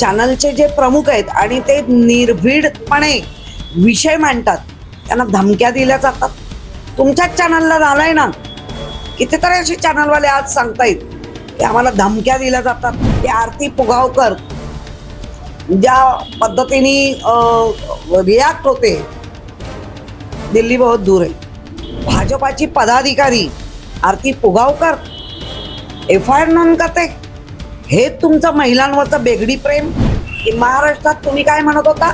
चॅनलचे जे प्रमुख आहेत आणि ते निर्भीडपणे विषय मांडतात त्यांना धमक्या दिल्या जातात. तुमच्याच चॅनलला झालाय ना कितीतरी असे चॅनलवाले आज सांगतायत की आम्हाला धमक्या दिल्या जातात. की आरती पुगावकर ज्या पद्धतीने रिॲक्ट होते दिल्ली बहुत दूर आहे. भाजपाची पदाधिकारी Aarti Pugavkar F I R नोंद करते. हे तुमचं महिलांवरचं बेगडी प्रेम? की महाराष्ट्रात तुम्ही काय म्हणत होता?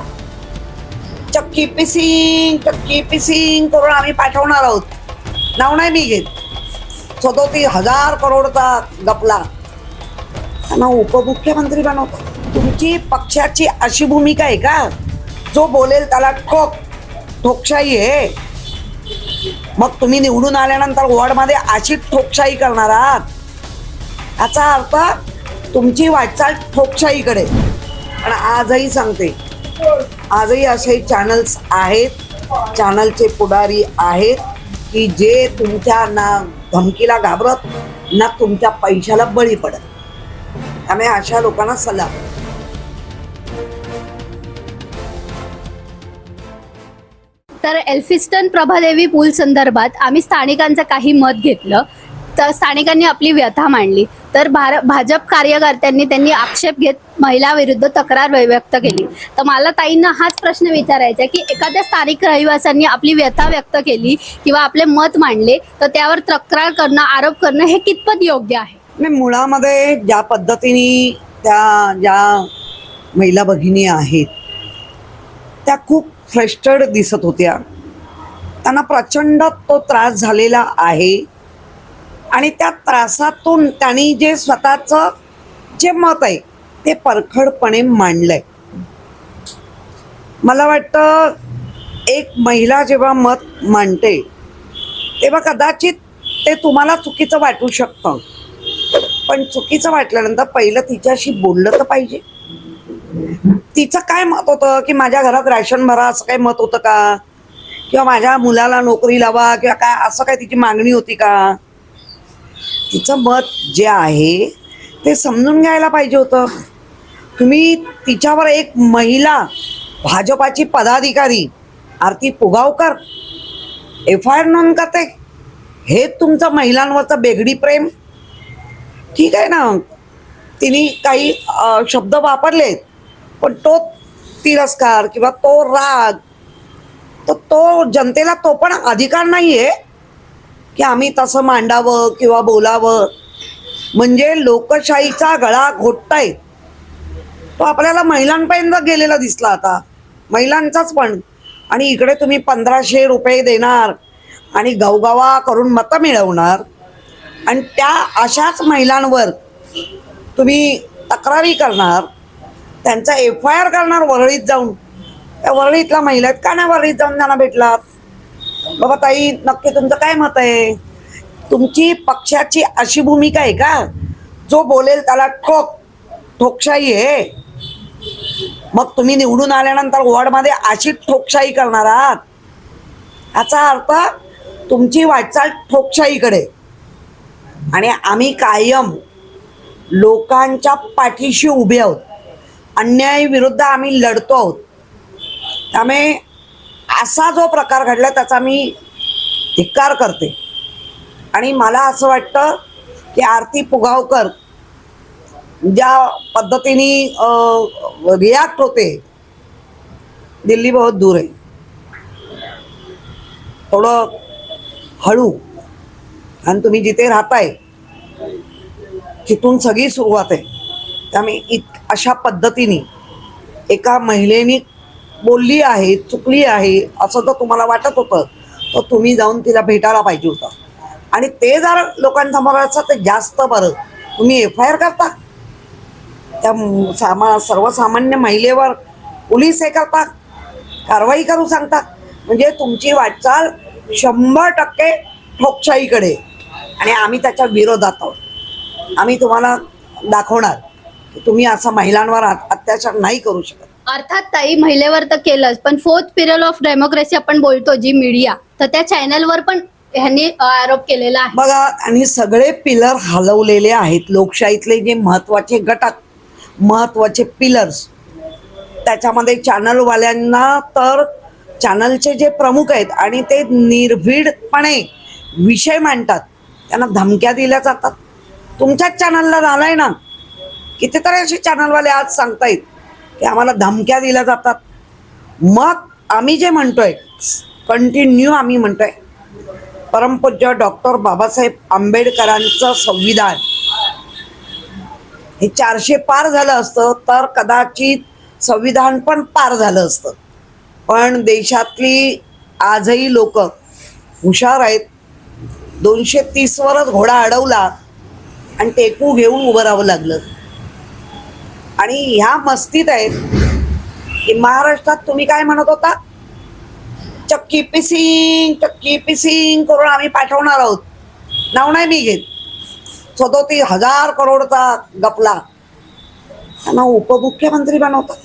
चक्की पिसिंग चक्की पिसिंग करून आम्ही पाठवणार आहोत. नाव नाही मी घेत. सदोतीस हजार करोडचा गपला. त्यांना उपमुख्यमंत्री बनवतो. तुमची पक्षाची अशी भूमिका आहे का? जो बोलेल त्याला ठोक. ठोकशाही आहे. मग तुम्ही निवडून आल्यानंतर वॉर्डमध्ये अशी ठोकशाही करणार आहात. याचा अर्थ तुमची वाटचाल ठोकशाहीकडे. पण आजही सांगते आजही असे चॅनल्स आहेत चॅनलचे पुढारी आहेत की जे तुमच्या ना धमकीला घाबरत ना तुमच्या पैशाला बळी पडत. त्यामुळे अशा लोकांना सल्ला तर एल्फिस्टन प्रभादेवी पूल संदर्भात आम्ही स्थानिकांचं काही मत घेतलं. तर स्थानिकांनी आपली व्यथा मांडली. तर भार भाजप कार्यकर्त्यांनी त्यांनी आक्षेप घेत महिलाविरुद्ध तक्रार व्यक्त केली. तर मला ताईंना हाच प्रश्न विचारायचा आहे की एखाद्या स्थानिक रहिवाशांनी आपली व्यथा व्यक्त केली किंवा आपले मत मांडले तर त्यावर तक्रार करणं आरोप करणं हे कितपत योग्य आहे? मुळामध्ये ज्या पद्धतीने त्या ज्या महिला भगिनी आहेत त्या खूप फ्रस्टर्ड दिसत होत्या. त्यांना प्रचंड तो त्रास झालेला आहे. आणि त्या त्रासातून त्यांनी जे स्वतःचं जे मत आहे ते परखडपणे मांडलंय. मला वाटतं एक महिला जेव्हा मत मांडते तेव्हा कदाचित ते तुम्हाला चुकीचं वाटू शकतं. पण चुकीचं वाटल्यानंतर पहिलं तिच्याशी बोललं तर पाहिजे. तिचं काय मत होतं? की माझ्या घरात राशन भरा असं काही मत होतं का? किंवा माझ्या मुलाला नोकरी लावा किंवा काय असं काय तिची मागणी होती का? तिचं मत जे आहे ते समजून घ्यायला पाहिजे होतं. तुम्ही तिच्यावर एक महिला भाजपाची पदाधिकारी Aarti Pugavkar F I R नोंद करते. हे तुमचं महिलांवरचं बेगडी प्रेम. ठीक आहे ना? तिने काही शब्द वापरलेत पण तो तिरस्कार किंवा तो राग तर तो जनतेला तो पण अधिकार नाही आहे की आम्ही तसं मांडावं किंवा बोलावं. म्हणजे लोकशाहीचा गळा घोटतायत तो आपल्याला महिलांपर्यंत गेलेला दिसला आता. महिलांचाच पण. आणि इकडे तुम्ही पंधराशे रुपये देणार आणि गावगावा करून मतं मिळवणार. आणि त्या अशाच महिलांवर तुम्ही तक्रारी करणार. त्यांचा एफ आय आर करणार वरळीत जाऊन. त्या वरळीतल्या महिला आहेत का नाही? वरळीत जाऊन त्यांना भेटलात? बाबा ताई नक्की तुमचं काय मत आहे? तुमची पक्षाची अशी भूमिका आहे का? जो बोलेल त्याला ठोक ठोकशाही आहे. मग तुम्ही निवडून आल्यानंतर वॉर्डमध्ये अशी ठोकशाही करणार आहात. याचा अर्थ तुमची वाटचाल ठोकशाहीकडे. आणि आम्ही कायम लोकांच्या पाठीशी उभे आहोत. अन्यायाविरुद्ध आम्ही लढतो आहोत. त्यामुळे असा जो प्रकार घडला त्याचा मी धिक्कार करते. आणि मला असं वाटतं की आरती पुगावकर ज्या पद्धतीने रिॲक्ट होते दिल्ली बहुत दूर आहे. थोडं हळू. आणि तुम्ही जिथे राहताय तिथून सगळी सुरुवात आहे. त्यामुळे इत अशा पद्धतीने एका महिलेने बोलली आहे चुकली आहे असं जर तुम्हाला वाटत होतं तर तुम्ही जाऊन तिला भेटायला पाहिजे होतं. आणि ते जर लोकांसमोर असतं तर जास्त बरं. तुम्ही एफ आय आर करता. त्या सामा सर्वसामान्य महिलेवर पोलीस हे करतात कारवाई करू सांगतात म्हणजे तुमची वाटचाल शंभर टक्के ठोकशाहीकडे आणि आम्ही त्याच्या विरोधात आहोत. आम्ही तुम्हाला दाखवणार की तुम्ही असं महिलांवर अत्याचार नाही करू शकत. अर्थात ताई महिलेवर तर केलंच. पण फोर्थ पिरियड ऑफ डेमोक्रेसी आपण बोलतो जी मीडिया तर त्या चॅनलवर पण ह्यांनी आरोप केलेला आहे. बघा आणि सगळे पिलर हलवलेले आहेत. लोकशाहीतले जे महत्त्वाचे घटक महत्त्वाचे पिलर्स त्याच्यामध्ये चॅनलवाल्यांना तर चॅनलचे जे प्रमुख आहेत आणि ते निर्भीडपणे विषय मांडतात त्यांना धमक्या दिल्या जातात. तुमच्याच चॅनलला झालाय ना? कितीतरी असे चॅनलवाले आज सांगतायत. की आम्हाला धमक्या दिल्या जातात. मग आम्ही जे म्हणतोय कंटिन्यू आम्ही म्हणतोय परमपूज्य डॉक्टर बाबासाहेब आंबेडकरांचं संविधान हे चारशे पार झालं असतं तर कदाचित संविधान पण पार झालं असतं. पण देशातली आजही लोक हुशार आहेत. दोनशे तीसवरच घोडा अडवला आणि टेकू घेऊन उभं राहावं लागलं. आणि ह्या मस्तीत आहेत की महाराष्ट्रात तुम्ही काय म्हणत होता? चक्की पिसिंग चक्की पिसिंग करून आम्ही पाठवणार आहोत. नाव नाही मी घेत. सदोतीस हजार करोडचा गपला. त्यांना उपमुख्यमंत्री बनवतात.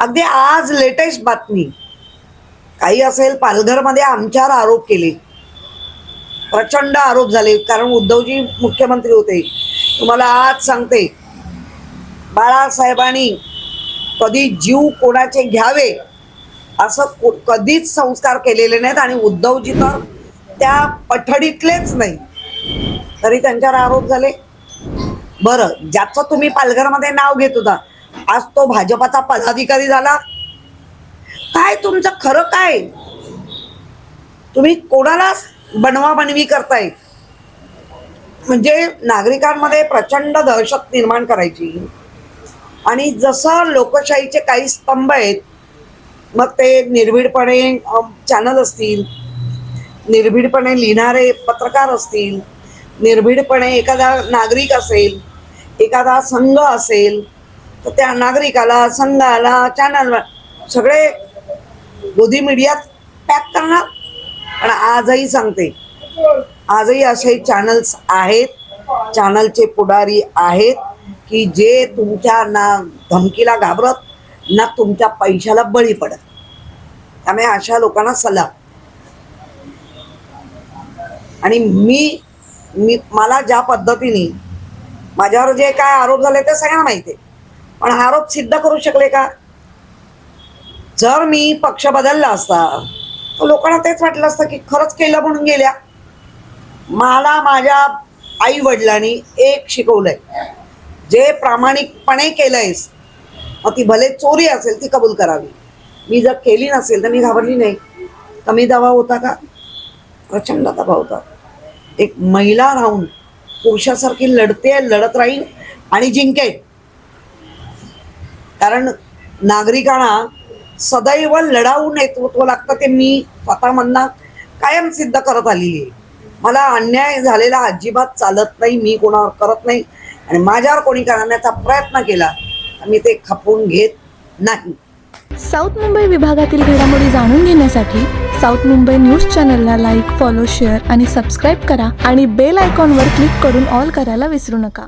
अगदी आज लेटेस्ट बातमी. काही असेल पालघरमध्ये आमच्यावर आरोप केले. प्रचंड आरोप झाले कारण उद्धवजी मुख्यमंत्री होते. तुम्हाला आज सांगते बाळासाहेबांनी कधी जीव कोणाचे घ्यावे असं कधीच संस्कार केलेले नाहीत आणि उद्धवजी तर त्या पठडीतलेच नाही. तरी त्यांच्यावर आरोप झाले. बरं ज्याचं तुम्ही पालघरमध्ये नाव घेत होता आज तो भाजपाचा पदाधिकारी झाला. काय तुमचं खरं काय? तुम्ही कोणालाच बनवा बनवी करताय? म्हणजे नागरिकांमध्ये प्रचंड दहशत निर्माण करायची. आणि जसं लोकशाहीचे काही स्तंभ आहेत मग ते निर्भीडपणे चॅनल असतील निर्भीडपणे लिहिणारे पत्रकार असतील निर्भीडपणे एखादा नागरिक असेल एखादा संघ असेल तर त्या नागरिकाला संघाला चॅनल सगळे गोदी मीडियात पॅक करणार. पण आजही सांगते आजही असे चॅनल्स आहेत चॅनलचे पुढारी आहेत. की जे तुमच्या ना धमकीला घाबरत ना तुमच्या पैशाला बळी पडत. त्यामुळे अशा लोकांना सल्ला आणि मी मी मला ज्या पद्धतीने माझ्यावर जे काय आरोप झाले ते सगळ्यांना माहिती आहे. पण हा आरोप सिद्ध करू शकले का? जर मी पक्ष बदलला असता तर लोकांना तेच वाटलं असतं की खरंच केलं म्हणून गेल्या. मला माझ्या आई वडिलांनी एक शिकवलंय. जे प्रामाणिकपणे केलंयस मग ती भले चोरी असेल ती कबूल करावी. मी जर केली नसेल तर मी घाबरली नाही. कमी दबाव होता का? प्रचंड दबाव होता. एक महिला राहून पुरुषासारखी लढते लढत राहीन आणि जिंकेल कारण नागरिकांना सदैव लढाऊ नेतृत्व लागतं ते मी स्वतःमधनं कायम सिद्ध करत आलेली आहे. मला अन्याय झालेला अजिबात चालत नाही मी कोणावर करत नाही. आणि माझ्यावर कोणी करण्याचा प्रयत्न केला मी ते खपवून घेत नाही. साऊथ मुंबई विभागातील घडामोडी जाणून घेण्यासाठी साऊथ मुंबई न्यूज चॅनलला लाईक फॉलो शेअर आणि सबस्क्राईब करा आणि बेल आयकॉनवर क्लिक करून ऑल करायला विसरू नका.